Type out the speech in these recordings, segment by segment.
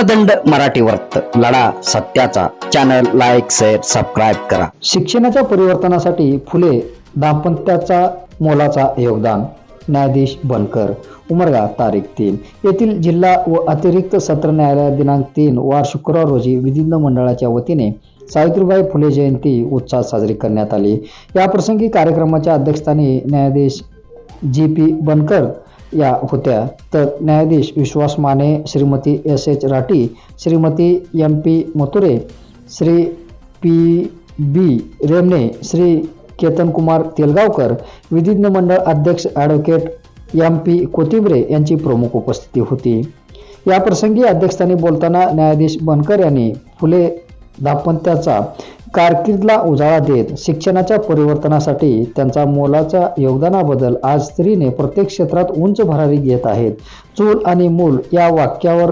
धर्मदंड मराठी वर्त लढा सत्याचा. चॅनल लाईक शेअर सबस्क्राईब करा. शिक्षणाच्या परिवर्तनासाठी फुले दाम्पत्याचा मोलाचा योगदान. न्यायाधीश बनकर उमरगा तारीख तीन. येथील जिल्हा व अतिरिक्त सत्र न्यायालय दिनांक तीन वार शुक्रवार रोजी विधिज्ञ मंडळाच्या वतीने सावित्रीबाई फुले जयंती उत्साहात साजरी करण्यात आली. याप्रसंगी कार्यक्रमाच्या अध्यक्षस्थानी न्यायाधीश जी पी बनकर या होत्या. तर न्यायाधीश Vishwas Mane Shrimati S. H. Rathi Shrimati M. P. Mathure Shri P. B. Remane Shri Ketankumar Telgaonkar विधिज्ञ मंडळ अध्यक्ष ॲडव्होकेट एम. पी. कोथिंबरे यांची प्रमुख उपस्थिती होती. या प्रसंगी अध्यक्षस्थानी बोलताना न्यायाधीश बनकर यांनी फुले दाम्पत्याचा कारकिर्दला उजाळा देत शिक्षणाच्या परिवर्तनासाठी त्यांचा मोलाच्या योगदानाबद्दल आज स्त्रीने प्रत्येक क्षेत्रात उंच भरारी घेत आहेत. चूल आणि मूल या वाक्यावर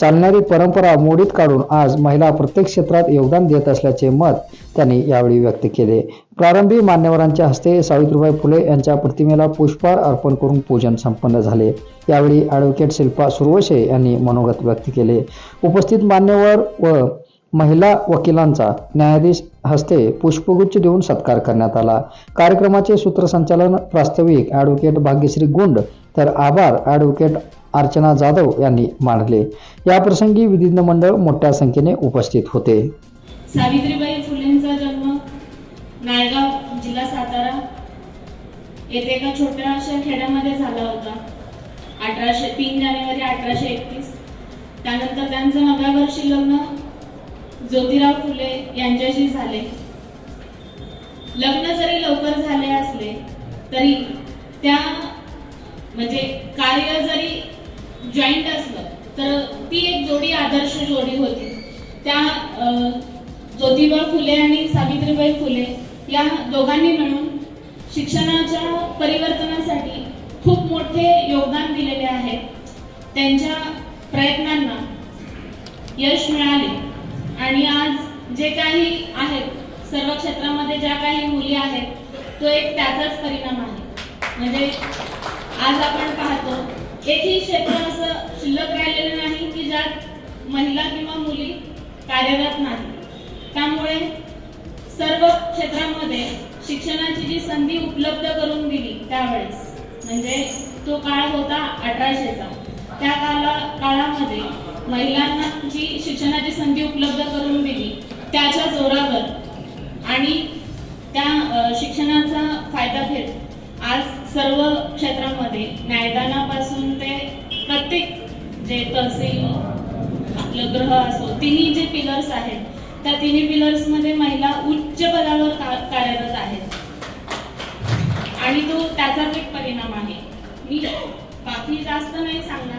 चालणारी परंपरा मोडीत काढून आज महिला प्रत्येक क्षेत्रात योगदान देत असल्याचे मत त्यांनी यावेळी व्यक्त केले. प्रारंभी मान्यवरांच्या हस्ते सावित्रीबाई फुले यांच्या प्रतिमेला पुष्पहार अर्पण करून पूजन संपन्न झाले. यावेळी ॲडव्होकेट शिल्पा सुरवशे यांनी मनोगत व्यक्त केले. उपस्थित मान्यवर व महिला वकिलांचा न्यायाधीश हस्ते पुष्पगुच्छ देऊन सत्कार करण्यात आला. कार्यक्रमाचे सूत्रसंचालन प्रास्ताविक ॲडव्होकेट भाग्यश्री गुंड तर आभार ॲडव्होकेट अर्चना जाधव यांनी मांडले. याप्रसंगी विधिज्ञ मंडळ मोठ्या संख्येने उपस्थित होते. सावित्रीबाई फुलेंचा जन्म नायगाव जिल्हा सातारा येथे एका छोट्या अशा खेड्यामध्ये झाला होता. अठराशे तीन जानेवारी अठराशे एकतीस. त्यानंतर त्यांचं नव्या वर्षी लग्न ज्योतिराव फुले यांच्याशी झाले. लग्न जरी लवकर झाले असले तरी त्या म्हणजे कार्य जरी जॉईंट असलं तर ती एक जोडी आदर्श जोडी होती. त्या ज्योतिबा फुले आणि सावित्रीबाई फुले या दोघांनी मिळून शिक्षणाच्या परिवर्तनासाठी खूप मोठे योगदान दिलेले आहे. त्यांच्या प्रयत्नांना यश मिळाले. आणि आज जे काही आहेत सर्व क्षेत्रामध्ये ज्या काही मुली आहेत तो एक त्याचाच परिणाम आहे. म्हणजे आज आपण पाहतो एकही क्षेत्र असं शिल्लक राहिलेलं नाही की ज्यात महिला किंवा मुली कार्यरत नाही. त्यामुळे सर्व क्षेत्रामध्ये शिक्षणाची जी संधी उपलब्ध करून दिली त्यावेळेस म्हणजे तो काळ होता अठराशेचा. त्या काला काळामध्ये महिलांना जी शिक्षणाची संधी उपलब्ध करून दिली त्याच्या जोरावर आणि त्या शिक्षणाचा फायदा घेत आज सर्व क्षेत्रामध्ये न्यायदानापासून ते प्रत्येक जे तहसील आपलं ग्रह असो तिन्ही जे पिलर्स आहेत त्या तिन्ही पिलर्समध्ये महिला उच्च पदावर कार्यरत आहेत. आणि तो त्याचा एक परिणाम आहे. मी बाकी जास्त नाही सांगणार.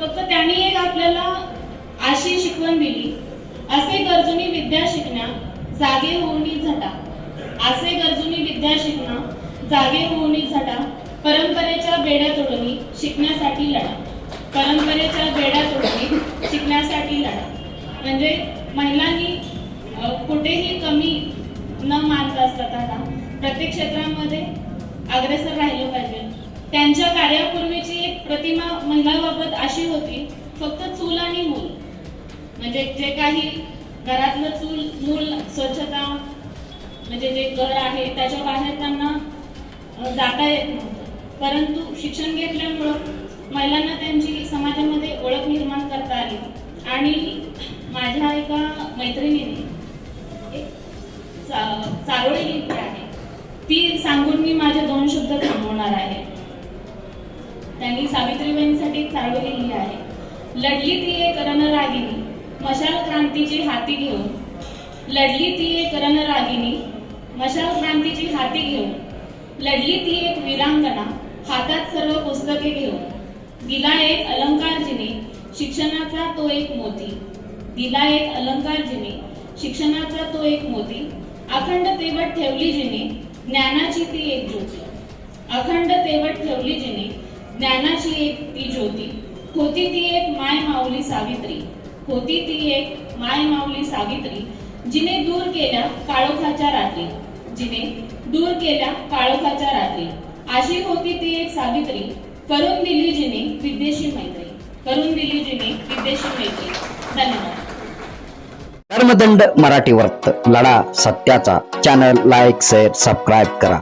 फक्त त्यांनी एक आपल्याला अशी शिकवण दिली. असे गरजुनी विद्या शिकण्या जागे होऊनी झटा. असे गरजुनी विद्या शिकणं जागे होऊनी झटा. परंपरेच्या बेड्या तोडणी शिकण्यासाठी लढा. परंपरेच्या बेड्या तोडणी शिकण्यासाठी लढा. म्हणजे महिलांनी कुठेही कमी न मानता स्वतःला प्रत्येक क्षेत्रामध्ये अग्रेसर राहिलं पाहिजे. त्यांच्या कार्यापूर्वीची एक प्रतिमा महिलांबाबत अशी होती फक्त चूल आणि मूल. म्हणजे जे काही घरातलं चूल मूल स्वच्छता म्हणजे जे घर आहे त्याच्या बाहेर त्यांना जाता येत नव्हतं. परंतु शिक्षण घेतल्यामुळं महिलांना त्यांची समाजामध्ये ओळख निर्माण करता आली. आणि माझ्या एका मैत्रिणीने एक चा- चारोळी लिहिली आहे. ती सांगून मी माझे दोन शब्द थांबवणार आहे. त्यांनी सावित्रीबाईंसाठी एक लिहिली आहे. लढली ती एक रणरागिनी मशाल क्रांतीची हाती घेऊन. लढली ती एक रणरागिनी मशाल क्रांतीची हाती घेऊन. लढली ती एक वीरांगणा हातात सर्व पुस्तके घेऊन. दिला एक अलंकार जिने शिक्षणाचा तो एक मोती. दिला एक अलंकार जिने शिक्षणाचा तो एक मोती. अखंड तेवट ठेवली जिने ज्ञानाची ती एक ज्योती. अखंड तेवट ठेवली जिने ज्ञानाची एक ती ज्योती. होती ती एक माय माऊली सावित्री. होती ती एक माय माऊली सावित्री जिने दूर केल्या काळोखाच्या रात्री. जिने दूर केल्या काळोखाच्या रात्री. अशी होती ती एक सावित्री करून दिली जिने करून दिली जिने विद्येशी मैत्री. धन्यवाद. धर्मदंड मराठी वर्त. लढा सत्याचा. चॅनल लाईक शेअर सबस्क्राईब करा.